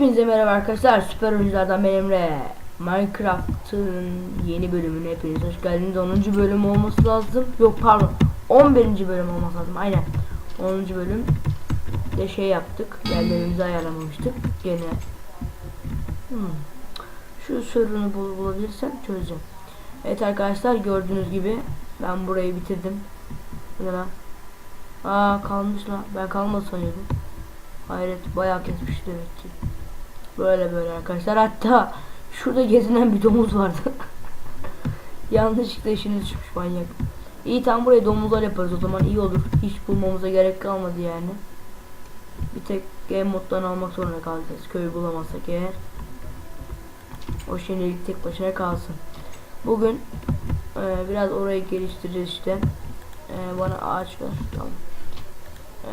Hepinize merhaba arkadaşlar. Süper oyunculardan ben Emre. Minecraft'ın yeni bölümüne hepiniz hoş geldiniz. 10. bölüm olması lazım. Yok pardon. 11. bölüm olması lazım. Aynen. 10. bölüm de şey yaptık. Yerlerimizi ayarlamamıştık. Gene hmm. şu sorunu bul bulabilirsem çözeceğim. Evet arkadaşlar gördüğünüz gibi ben burayı bitirdim. Ne lan? Aa kalmış lan. Ben kalmadı sanıyordum. Hayret bayağı kesmiş demek ki. Böyle böyle arkadaşlar. Hatta şurada gezinen bir domuz vardı. Yanlışlıkla işini düşmüş manyak. İyi tam buraya domuzlar yaparız o zaman iyi olur. Hiç bulmamıza gerek kalmadı yani. Bir tek game moddan almak zorunda kalacağız. Köyü bulamazsak eğer. O şimdilik tek başına kalsın. Bugün e, biraz orayı geliştireceğiz işte. E, bana ağaç ver. Tamam. E,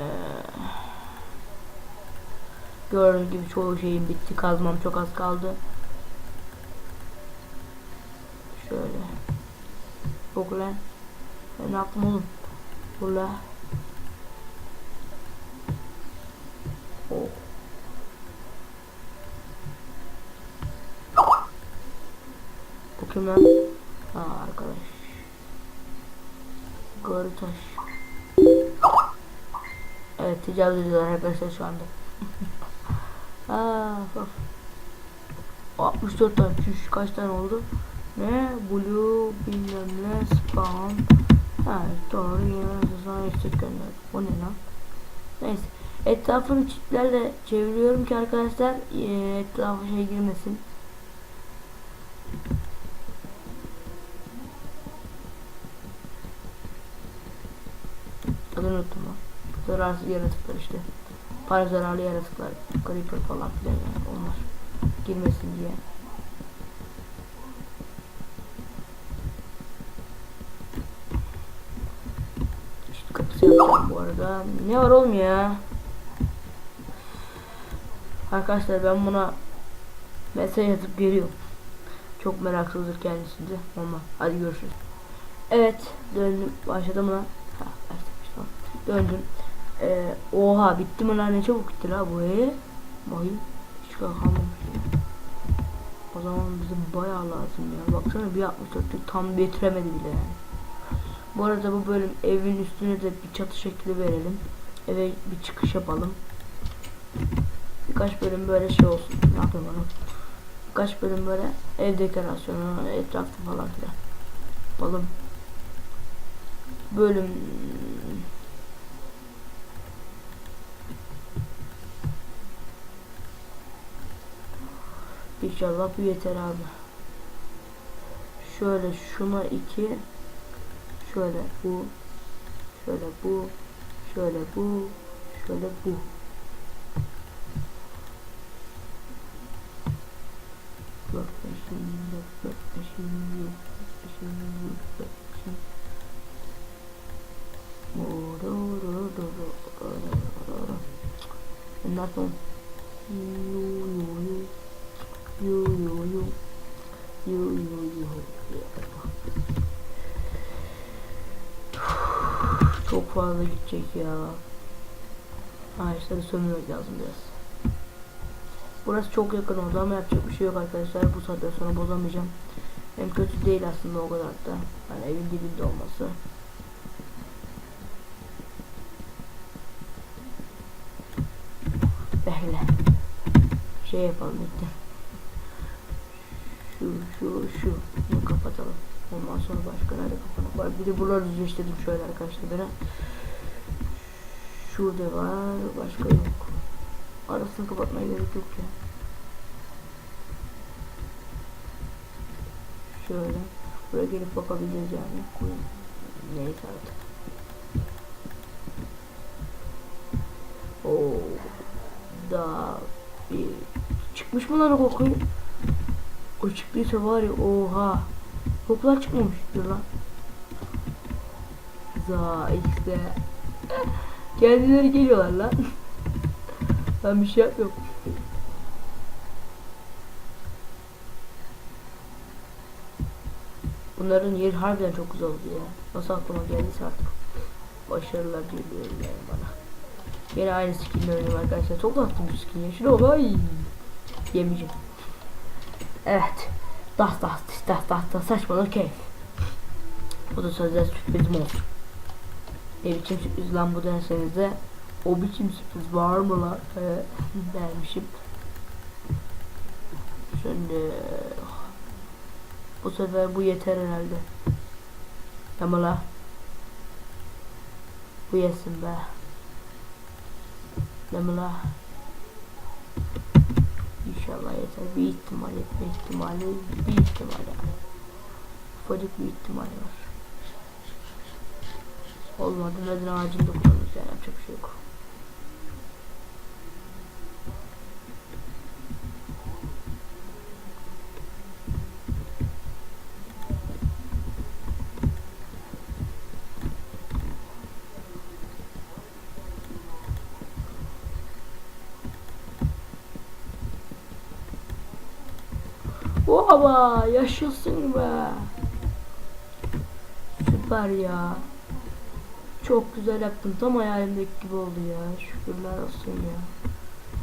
Gördüğünüz gibi çoğu şeyim bitti. Kazmam çok az kaldı. Şöyle. Yok lan. Ben ne yaptım oğlum? Dur la. Oh. Bu kim? Ha arkadaş. Garı taş. Evet tecavüz ediyorlar arkadaşlar şu anda. Aa, of. 64 tane kaç tane oldu? Ne? Blue bilmem ne spawn. Ha doğru yine sana istek gönder. O ne lan? Neyse. Etrafını çitlerle çeviriyorum ki arkadaşlar e, etrafı şey girmesin. Adını unuttum. Zararsız yaratıklar işte. Para zararlı yaratıklar. Creeper falan filan yani onlar. Girmesin diye. İşte kapısı bu arada. Ne var oğlum ya? Arkadaşlar ben buna mesaj atıp geliyorum. Çok meraksızdır kendisi de. Ama hadi görüşürüz. Evet döndüm. Başladı mı lan? Ha, başlamış tamam. Döndüm. Ee, oha bitti mi lan ne çabuk bitti la bu e. Bakayım. Hiç kalmamış. O zaman bize bayağı lazım ya. Baksana bir 64'lük tam bitiremedi bile yani. Bu arada bu bölüm evin üstüne de bir çatı şekli verelim. Eve bir çıkış yapalım. Birkaç bölüm böyle şey olsun. Ne yapayım onu? Birkaç bölüm böyle ev dekorasyonu, etrafı falan filan. Yapalım. Bölüm İnşallah bu yeter abi. Şöyle şuna iki. Şöyle bu. Şöyle bu. Şöyle bu. Şöyle bu. Dört Yo yo yo. Yo yo yo. Çok fazla gidecek ya. Ağaçları sömürmek lazım biraz. Burası çok yakın oldu ama yapacak bir şey yok arkadaşlar. Bu saatten sonra bozamayacağım. Hem kötü değil aslında o kadar da. Yani evin dibinde olması. Böyle. Şey yapalım lütfen şu şu bunu kapatalım. Ondan sonra başka nerede kapatalım? Var bir de buraları düzleştirdim şöyle arkadaşlar. Ben şurada var başka yok. Arasını kapatmaya gerek yok ya. Şöyle buraya gelip bakabiliriz yani. Neyse artık Oo, da bir çıkmış mı lan o kokuyu? O çıktıysa var ya oha. Kokular çıkmamış dur lan. Za işte. Kendileri geliyorlar lan. ben bir şey yapıyorum. Bunların yeri harbiden çok güzel oldu ya. Nasıl aklıma geldiyse artık. Başarılar diliyorum yani bana. Yine aynı skinle oynuyorum arkadaşlar. Çok attım bu skin ya. Şuna bak. Ay. Yemeyeceğim. Evet. Das das das das das saçmalık keyif. Bu da sözler sürprizim olsun. Ne biçim sürpriz lan bu derseniz de o biçim sürpriz var mı lan ee, dermişim. Şimdi bu sefer bu yeter herhalde. Tamam la. Bu yesin be. Tamam la. İnşallah yeter. Bir ihtimal etme ihtimali bir ihtimal. Ufacık bir ihtimali var. Olmadı neden ağacını da kullanırız yani yapacak bir şey yok. Oha yaşasın be. Süper ya. Çok güzel yaptın. Tam hayalimdeki gibi oldu ya. Şükürler olsun ya.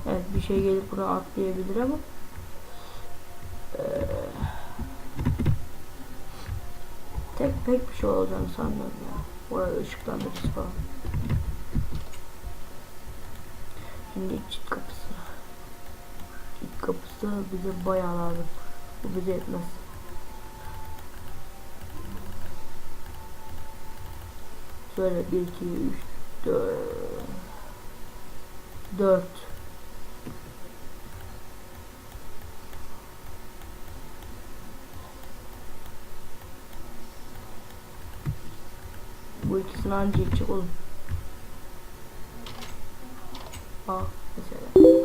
Evet bir şey gelip buna atlayabilir ama. Eee, tek pek bir şey olacağını sanmıyorum ya. Orada ışıklandırıcı falan. Şimdi çift kapısı. Çift kapısı bize bayağı lazım. Bu bize yetmez. Şöyle 1, 2, 3, 4 4 Bu ikisini anca yetecek oğlum. Aa mesela.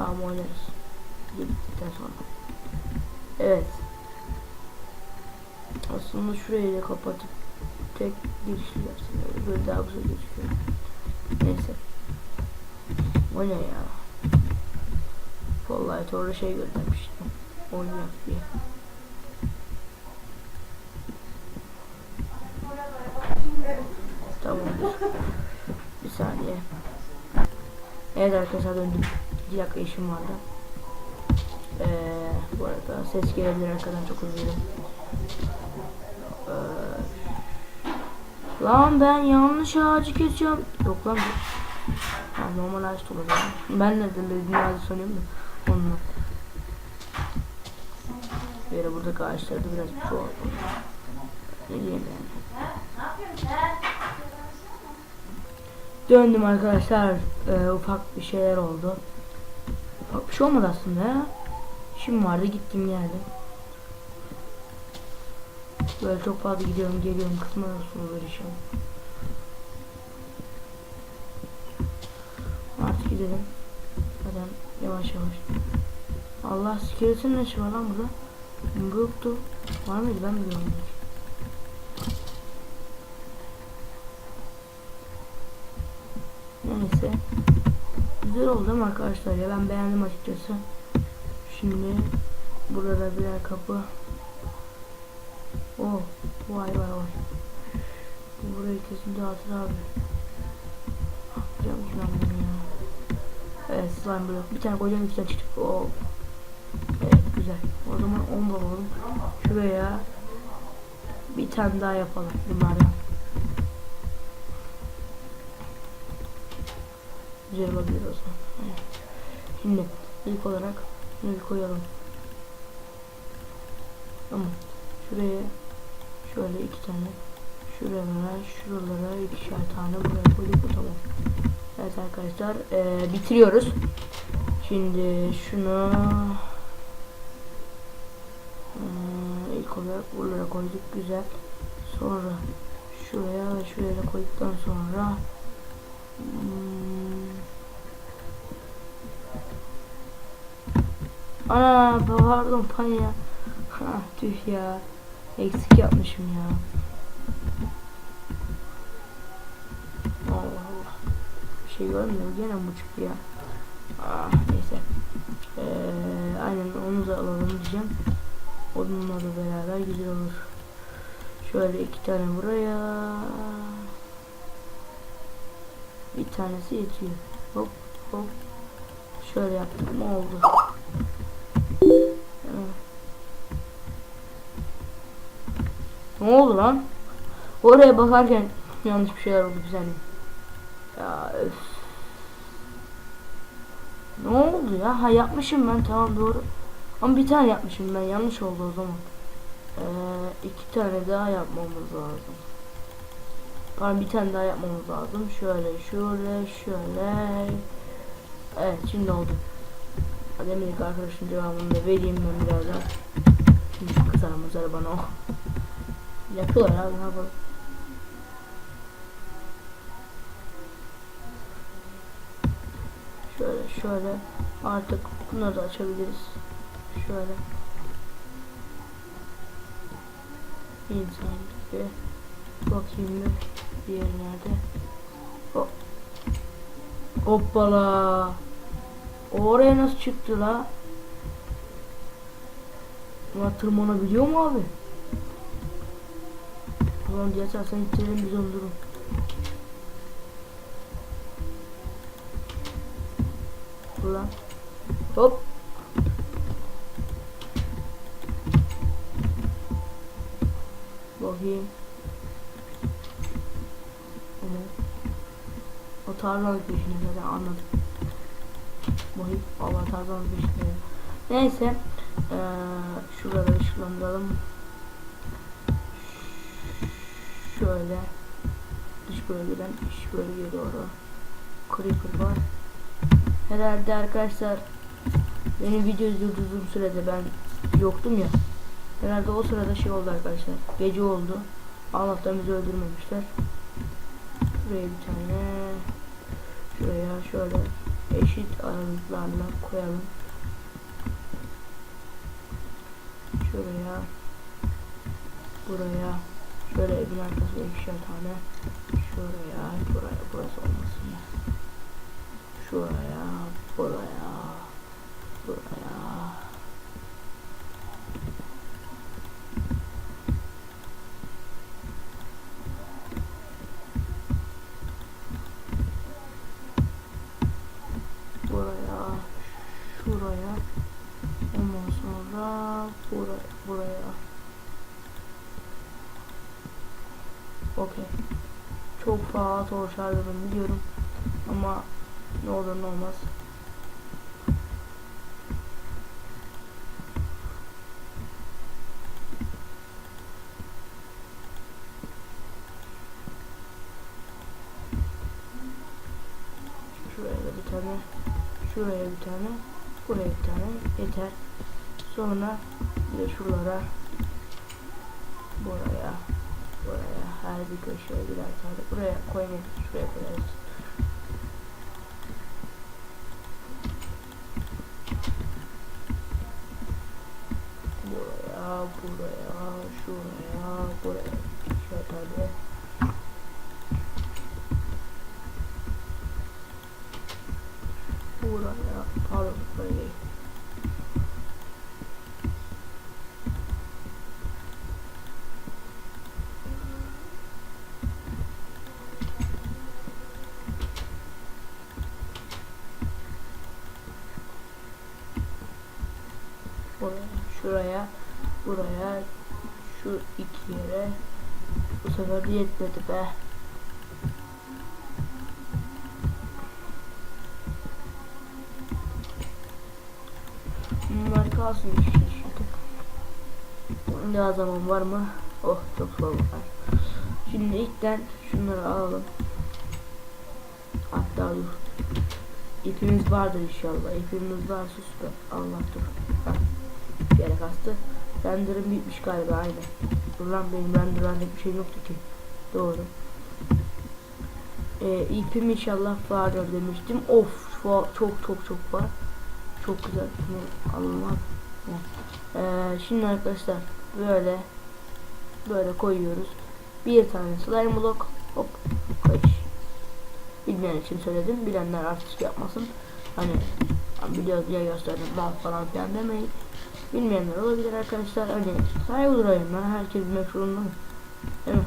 Tamam oynarız. Gittikten sonra. Evet. Aslında şurayı da kapatıp tek girişli yapsın öyle böyle daha güzel gözüküyor. Neyse. O ne ya? Vallahi orada şey göndermiştim. Oynayak diye. Tamamdır. Bir saniye. Evet arkadaşlar döndüm. Bir işim vardı. Ee, bu arada ses gelebilir arkadan çok üzüldüm. Ee, lan ben yanlış ağacı kesiyorum. Yok lan. Ha, normal ağaç olacak. Ben nereden dediğin ağacı sanıyorum da. Onunla. Ara buradaki ağaçları da biraz çoğaltalım. Ne diyeyim yani. Döndüm arkadaşlar. Ee, ufak bir şeyler oldu. Ufak bir şey olmadı aslında ya. İşim vardı gittim geldim. Böyle çok fazla gidiyorum geliyorum kısmıyorsunuz böyle şey. Artık gidelim. Zaten yavaş yavaş. Allah skeletin ne işi var lan burada? Bu yoktu. Var mıydı ben biliyorum. Neyse. Güzel oldu değil arkadaşlar ya ben beğendim açıkçası. Şimdi burada birer kapı. Oh vay vay vay. Burayı kesin dağıtır abi. Yapacağım ki bunu ya. Evet slime blok. Bir tane koyacağım iki çıktık. Oh. Evet güzel. O zaman 10 alalım. Şuraya bir tane daha yapalım bunlardan. Güzel olabilir o zaman. Evet. Şimdi ilk olarak bir koyalım. Tamam. Şuraya şöyle iki tane şuralara şuralara ikişer tane buraya koyduk tamam. Evet arkadaşlar ee, bitiriyoruz. Şimdi şunu ilk olarak buralara koyduk güzel. Sonra şuraya ve şuraya koyduktan sonra hmm, Ana pardon panya. Ha tüh ya. Eksik yapmışım ya. Allah Allah. Bir şey görmüyorum gene bu çıktı ya. Ah neyse. Ee, aynen onu da alalım diyeceğim. Onunla da beraber güzel olur. Şöyle iki tane buraya. Bir tanesi yetiyor. Hop hop. Şöyle yaptık mı oldu. Ne oldu lan? Oraya bakarken yanlış bir şeyler oldu bir. Ya öf. Ne oldu ya? Ha yapmışım ben tamam doğru. Ama bir tane yapmışım ben yanlış oldu o zaman. Ee, iki tane daha yapmamız lazım. Pardon bir tane daha yapmamız lazım. Şöyle şöyle şöyle. Evet şimdi oldu. Demirlik arkadaşın cevabını da vereyim ben birazdan. Şimdi kızar mızar bana o. Yapıyorlar abi ne yapalım. Şöyle şöyle artık bunları da açabiliriz. Şöyle. İnsan gibi. Bakayım bir diğer nerede? Hop. Hoppala. Oraya nasıl çıktı la? Buna tırmanabiliyor mu abi? Ulan diye sen ittirelim biz onu durun. Ulan. Hop. Bakayım. Ama o tarlalık peşinde zaten anladım. Bakayım. Allah tarlalık peşinde. Neyse. Ee, şuraları ışıklandıralım. Şöyle. Dış bölgeden iç bölgeye doğru. Creeper var. Herhalde arkadaşlar benim video izlediğim sürede ben yoktum ya. Herhalde o sırada şey oldu arkadaşlar. Gece oldu. Allah'tan bizi öldürmemişler. Şuraya bir tane şuraya şöyle eşit aralıklarla koyalım. Şuraya buraya şöyle evin arkasına ikişer tane şuraya buraya burası olmasın ya. Şuraya buraya buraya şuraya ondan sonra buraya buraya okey zor şarjım biliyorum. Ama ne olur ne olmaz. Şuraya bir tane şuraya bir tane buraya bir tane. Yeter. Sonra bir de şuralara buraya her bir köşeye birer tane buraya koymayın şuraya koyarız. Buraya buraya şuraya buraya şöyle tane buraya pardon buraya değil. Buraya, şuraya, buraya, şu iki yere. Bu sefer yetmedi be. Bunlar kalsın işte şimdi. Daha zaman var mı? Oh çok zaman var. Şimdi ilkten şunları alalım. Hatta dur. İpimiz vardır inşallah. İpimiz varsa süper. Allah dur. Kastı. Render'ım bitmiş galiba aynen. Dur lan benim render render bir şey yoktu ki. Doğru. Ee, ipim inşallah vardır demiştim. Of çok çok çok var. Çok güzel. Allah. Ee, şimdi arkadaşlar böyle böyle koyuyoruz. Bir tane slime block hop koy. Bilmeyen için söyledim. Bilenler artık yapmasın. Hani "Ya biliyoruz diye gösterdim bal falan filan demeyin. Bilmeyenler olabilir arkadaşlar. Hani saygı ben. Herkes bilmek zorunda mı? Değil mi?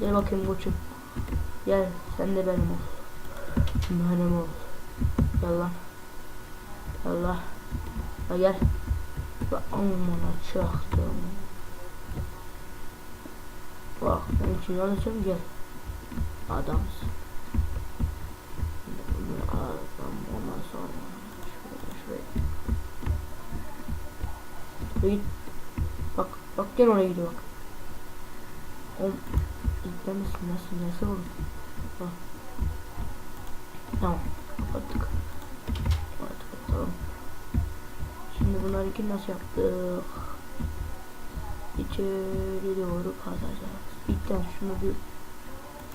Gel bakayım koçum. Gel sen de benim ol. Benim ol. Gel lan. Ha gel. Bak amına çaktım. Bak ben için alacağım gel. Adamsın. Ondan sonra. Şöyle şöyle. Git. Bak bak gel oraya gidiyor bak. Oğlum izlemesin nasıl nasıl olur? Bak. Tamam kapattık. Kapattık tamam. Şimdi bunları iki nasıl yaptık? İçeri doğru kazacağız. İlkten şunu bir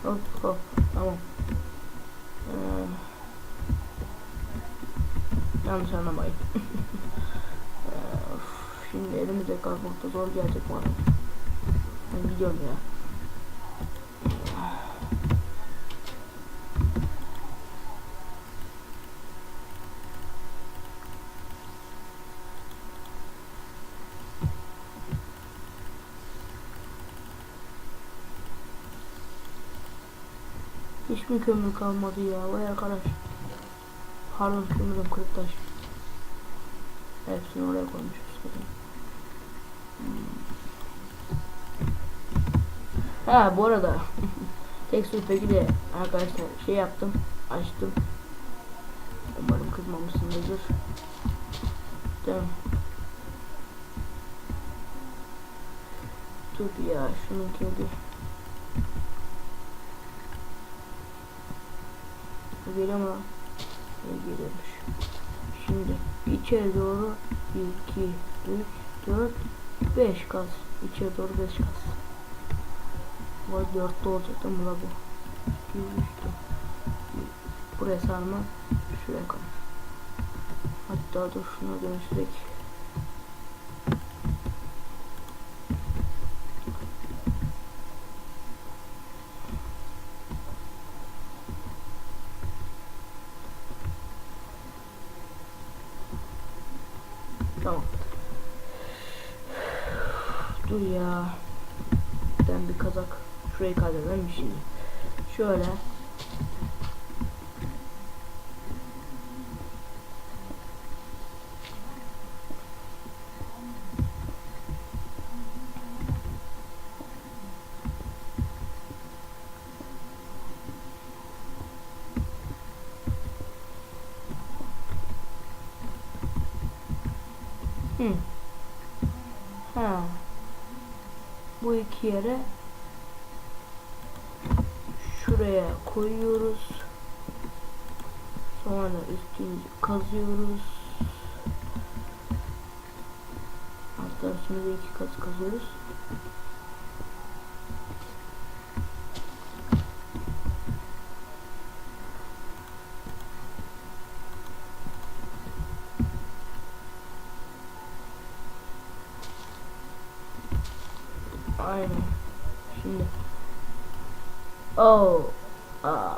hop hop tamam. Ee, yanlış anlamayın. Şimdi elimizde kalkmakta zor gelecek bana. Ben gidiyorum ya. Hiçbir kömür kalmadı ya. Vay arkadaş. Pardon kömürüm kırık taş. Hepsini oraya koymuşuz. Hmm. Ha bu arada Texture peki de arkadaşlar şey yaptım açtım. Umarım kızmamışsınızdır. Tamam. Dur ya Bu geliyor mu lan? Ne geliyormuş? Şimdi içeri doğru 1, 2, 3, 4, 5 kaz. İçeri doğru 5 kaz Vay 4'te olacak değil mi la bu? 2, 3'te Buraya sarma Şuraya kadar Hatta dur şuna dönüştürek Tamam. Dur ya. Ben bir kazak. Şurayı kaydederim şimdi. Şöyle. Hı. Ha. Bu iki yere şuraya koyuyoruz. Sonra üstünü kazıyoruz. Hatta üstüne de iki kat kazıyoruz. Aynen. Şimdi. Oh. Aa.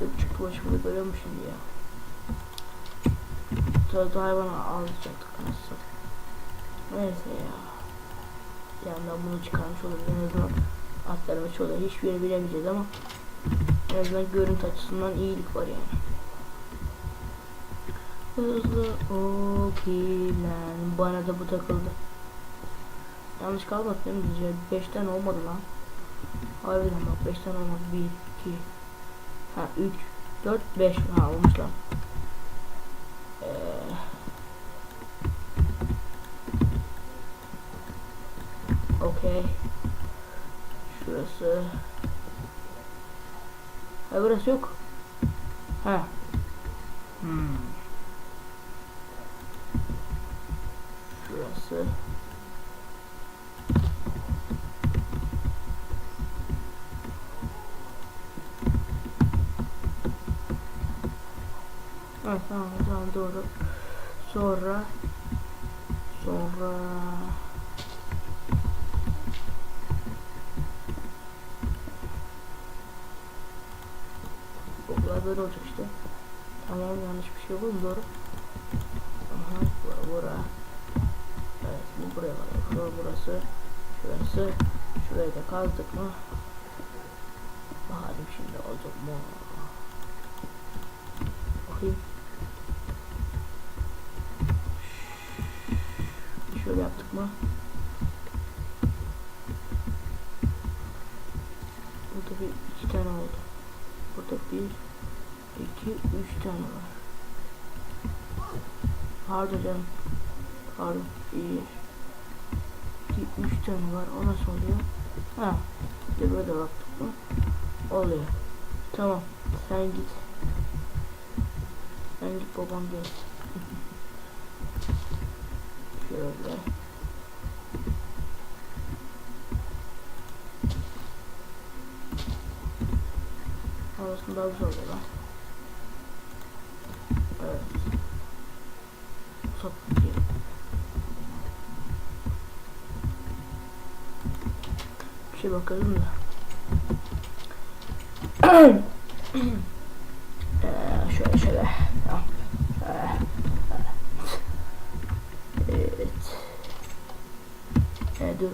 Dur çıktı başımda görüyor musun ya? Sözde hayvana alacaktık nasıl? Neyse ya. Yandan bunu çıkarmış oluruz en azından. Atlarımız şurada hiçbir yeri bilemeyeceğiz ama en azından görüntü açısından iyilik var yani. Hızlı okey lan. Bana da bu takıldı. Yanlış kalmadı değil mi? Bizce 5'ten olmadı lan. Harbiden bak 5'ten olmadı. 1, 2, ha 3, 4, 5 ha olmuş lan. Ee, Okey. Şurası. Ha burası yok. Ha. Hmm. Şurası. Evet tamam tamam doğru. Sonra sonra Oklar böyle olacak işte. Tamam yanlış bir şey olur mu doğru? Aha bura bura. Evet bu buraya var. Kazdık mı? Bakalım şimdi oldu mu? Bakayım. Şöyle yaptık mı? Burada bir iki tane oldu. Burada bir, iki, üç tane var. Pardon canım. Pardon. Bir, iki, üç tane var. O nasıl oluyor? Ha. Bir de böyle baktık mı? Oluyor. Tamam. Sen git. Sen git babam gel. Şöyle. Arasında daha güzel oluyor lan. Evet. Top diyelim. Bir şey bakalım da. Ee, şöyle şöyle. Tamam. Şöyle. Evet. Ee, dur.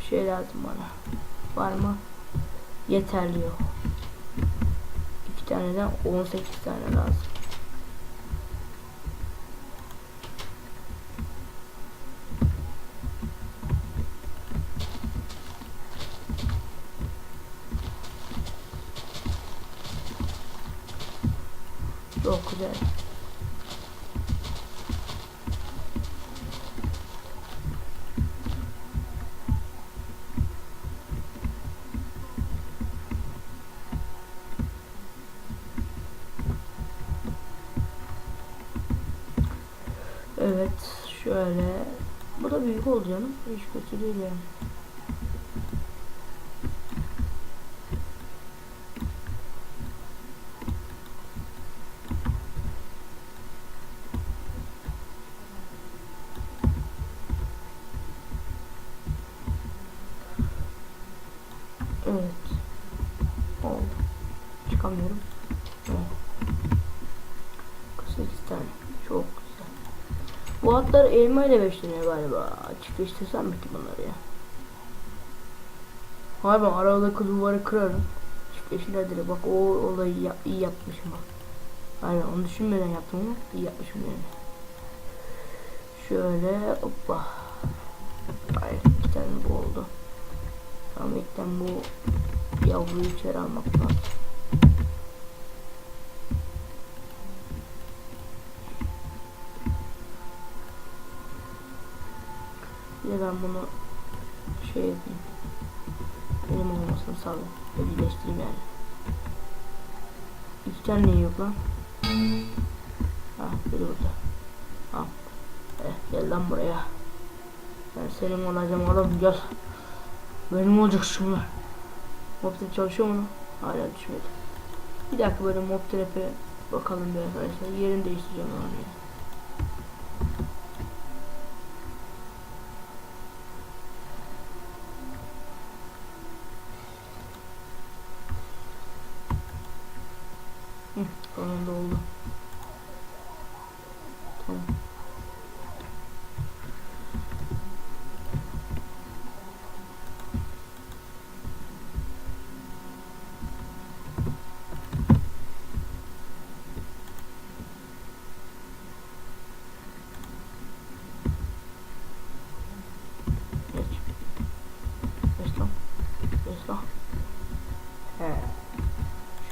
Bir şey lazım bana. Var mı? Yeterli yok. İki taneden 18 tane lazım. Çok güzel. Evet şöyle. Bu da büyük oldu canım. Hiç kötü değil yani Evet oldu çıkamıyorum evet. 48 tane çok güzel bu atlar elma ile besleniyor galiba. Çiftleştirsem mi ki bunları ya? Hayır ben aradaki duvarı kırarım. Çiftleşirler direkt. Bak o olayı ya- iyi yapmışım bak. Aynen onu düşünmeden yaptım ama iyi yapmışım yani. Şöyle hoppa. Hayır iki tane bu oldu. Tamam bu yavruyu içeri almak lazım. De ben bunu şey yapayım. Benim olmasını sağlayayım. Ödülleştireyim yani. İki tane niye yok lan? Ha biri burada. Ha. Eh, gel lan buraya. Ben senin olacağım oğlum gel. Benim olacak şimdi. Mob trap çalışıyor mu? Hala düşmedi. Bir dakika böyle mob trap'e bakalım bir arkadaşlar. Yerini değiştireceğim onu ya. Hı, sonunda oldu. Tamam. Geç. Geç lan. Geç lan. He.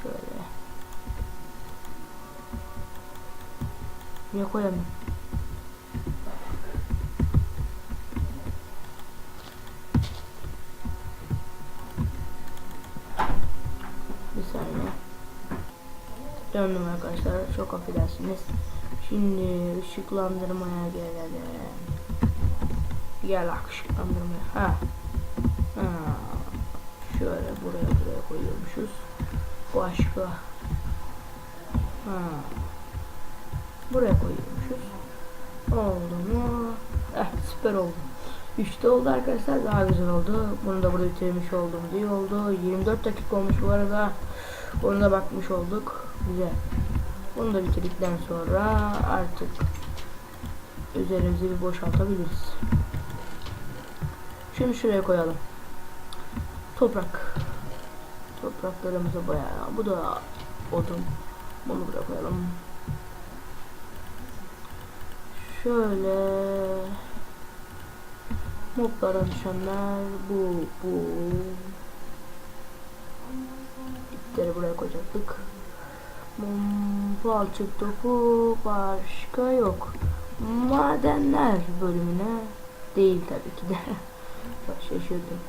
Şöyle. Niye koyamıyorum? Bir saniye. Döndüm arkadaşlar. Çok affedersiniz. Şimdi ışıklandırmaya gelelim. Gel bak ışıklandırmaya. Ha. Ha. Şöyle buraya buraya koyuyormuşuz. Başka. Ha. Buraya koyuyormuşuz. Oldu mu? Eh süper oldu. 3'te oldu arkadaşlar daha güzel oldu. Bunu da burada bitirmiş oldum diye oldu. 24 dakika olmuş bu arada. Ona da bakmış olduk. Güzel. Bunu da bitirdikten sonra artık üzerimizi bir boşaltabiliriz. Şunu şuraya koyalım. Toprak. Topraklarımızı bayağı. Bu da odun. Bunu buraya koyalım. Şöyle moblara düşenler bu bu ipleri buraya koyacaktık. Balçık topu başka yok. Madenler bölümüne değil tabii ki de. Bak şaşırdım.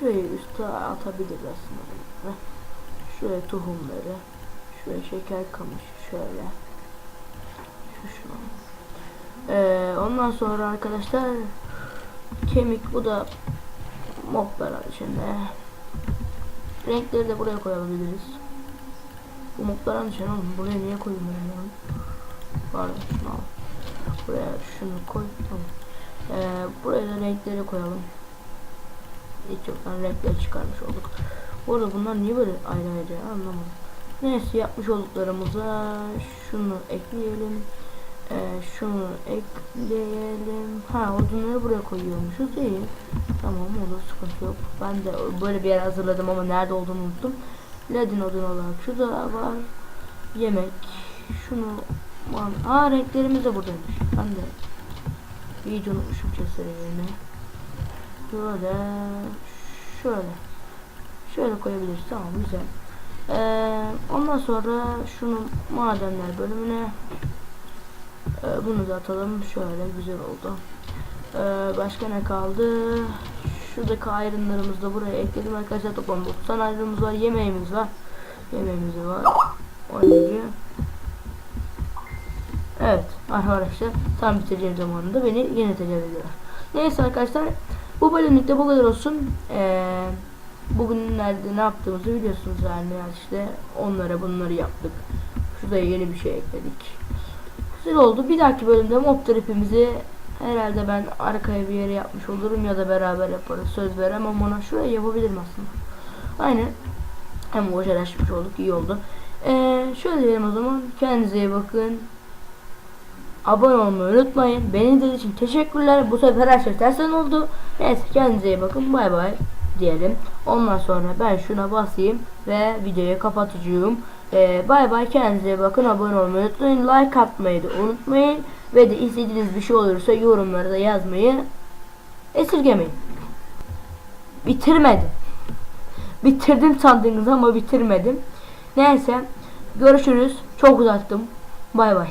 Şuraya üste atabiliriz aslında. Şuraya tohumları. Şuraya şeker kamışı şöyle. Şu şu. Ee, ondan sonra arkadaşlar kemik bu da moblar içinde. Renkleri de buraya koyabiliriz. Bu mobların içine oğlum buraya niye koyayım ben? Pardon. Buraya şunu koy tamam. Ee, buraya da renkleri koyalım. Hiç yoktan renkler çıkarmış olduk. Bu bunlar niye böyle ayrı ayrı anlamadım. Neyse yapmış olduklarımıza şunu ekleyelim. Ee, şunu ekleyelim. Ha odunları buraya koyuyormuşuz iyi. Tamam olur sıkıntı yok. Ben de böyle bir yer hazırladım ama nerede olduğunu unuttum. Ledin odun olarak şu da var. Yemek. Şunu Aa renklerimiz de buradaymış. Ben de iyice unutmuşum keseri yerine. Şöyle şöyle şöyle koyabiliriz tamam güzel. Ee, ondan sonra şunu madenler bölümüne ee, bunu da atalım şöyle güzel oldu. Ee, başka ne kaldı? Şuradaki ayrımlarımızı da buraya ekledim arkadaşlar toplam 90 ayrımımız var yemeğimiz var. Yemeğimiz var. 17. Evet arkadaşlar tam bitireceğim zamanında beni yine tecavüz ediyorlar. Neyse arkadaşlar bu bölümlükte bu kadar olsun. Ee, bugünlerde ne yaptığımızı biliyorsunuz yani işte onlara bunları yaptık. Şurada yeni bir şey ekledik. Güzel oldu. Bir dahaki bölümde mob tripimizi herhalde ben arkaya bir yere yapmış olurum ya da beraber yaparız. Söz veremem ona. Şuraya yapabilirim aslında. Aynen. Hem hocalaşmış olduk. iyi oldu. Ee, şöyle diyelim o zaman. Kendinize iyi bakın. Abone olmayı unutmayın. Beni izlediğiniz için teşekkürler. Bu sefer her şey tersten oldu. Neyse kendinize iyi bakın. Bay bay diyelim. Ondan sonra ben şuna basayım ve videoyu kapatacağım. Ee, bay bay kendinize bakın. Abone olmayı unutmayın. Like atmayı da unutmayın. Ve de istediğiniz bir şey olursa yorumlara da yazmayı esirgemeyin. Bitirmedim. Bitirdim sandığınız ama bitirmedim. Neyse. Görüşürüz. Çok uzattım. Bay bay.